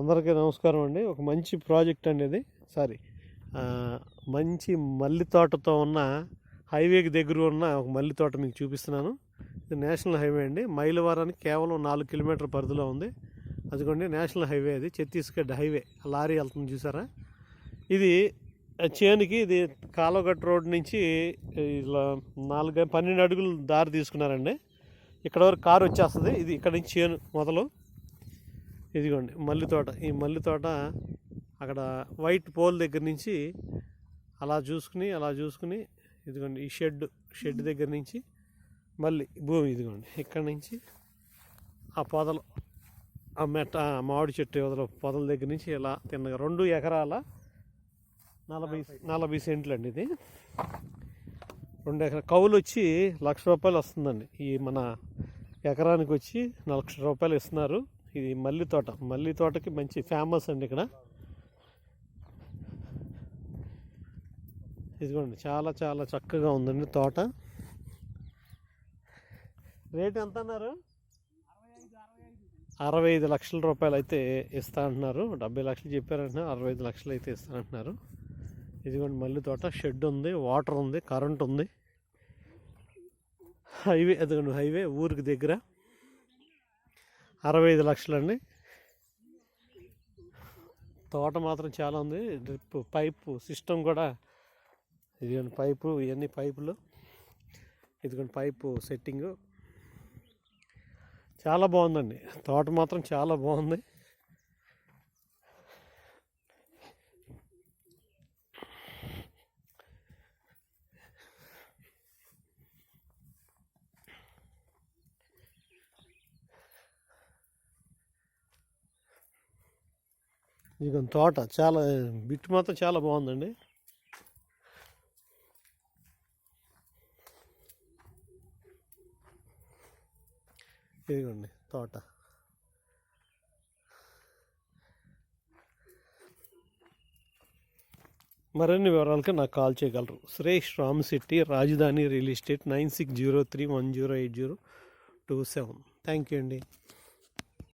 అందరికీ నమస్కారం అండి. ఒక మంచి ప్రాజెక్ట్ అనేది సారీ మంచి మల్లి తోటతో ఉన్న హైవేకి దగ్గర ఉన్న ఒక మల్లి తోట మీకు చూపిస్తున్నాను. ఇది నేషనల్ హైవే అండి. మైలవరానికి కేవలం నాలుగు కిలోమీటర్ పరిధిలో ఉంది. అదిగోండి నేషనల్ హైవే అది. ఛత్తీస్గఢ్ హైవే. లారీ వెళ్తుంది చూసారా? ఇది చేనుకి ఇది కాలువగట్టు రోడ్ నుంచి ఇలా నాలుగు పన్నెండు అడుగులు దారి తీసుకున్నారండి. ఇక్కడ వరకు కారు వచ్చేస్తుంది. ఇది ఇక్కడ నుంచి చేను మొదలు. ఇదిగోండి మల్లి తోట. ఈ మల్లి తోట అక్కడ వైట్ పోల్ దగ్గర నుంచి అలా చూసుకుని అలా చూసుకుని ఇదిగోండి ఈ షెడ్ షెడ్ దగ్గర నుంచి మళ్ళీ భూమి ఇదిగోండి ఇక్కడ నుంచి ఆ పొదలు ఆ మెట్ట మామిడి చెట్టు వదల పొదల దగ్గర నుంచి ఇలా తిన్నగా రెండు ఎకరాల నలభై నలభై సెంట్లు అండి ఇది. రెండు ఎకరా కౌలు వచ్చి లక్ష రూపాయలు వస్తుందండి. ఈ మన ఎకరానికి వచ్చి లక్ష రూపాయలు ఇస్తున్నారు. ఇది మల్లి తోట. మల్లి తోటకి మంచి ఫేమస్ అండి ఇక్కడ. ఇదిగోండి చాలా చాలా చక్కగా ఉందండి తోట. రేట్ ఎంత అన్నారు? అరవై ఐదు లక్షల రూపాయలు అయితే ఇస్తా అంటున్నారు. డెబ్బై లక్షలు చెప్పారంటున్నారు అరవై ఐదు లక్షలు అయితే ఇస్తా అంటున్నారు. ఇదిగోండి మల్లి తోట. షెడ్ ఉంది వాటర్ ఉంది కరెంట్ ఉంది. హైవే అదిగోండి హైవే ఊరికి దగ్గర. అరవై ఐదు లక్షలండి. తోట మాత్రం చాలా ఉంది. డ్రిప్ పైపు సిస్టమ్ కూడా ఇదిగోండి పైపు ఇవన్నీ పైపులు. ఇదిగోండి పైపు సెట్టింగు. చాలా బాగుందండి. తోట మాత్రం చాలా బాగుంది. ఇదిగోండి తోట చాలా బిట్ మాత్రం చాలా బాగుందండి. ఇదిగోండి తోట. మరిన్ని వివరాలకి నాకు కాల్ చేయగలరు. Suresh Ram Shetty Rajdhani real estate nine six zero three one zero eight zero two seven. Thank you అండి.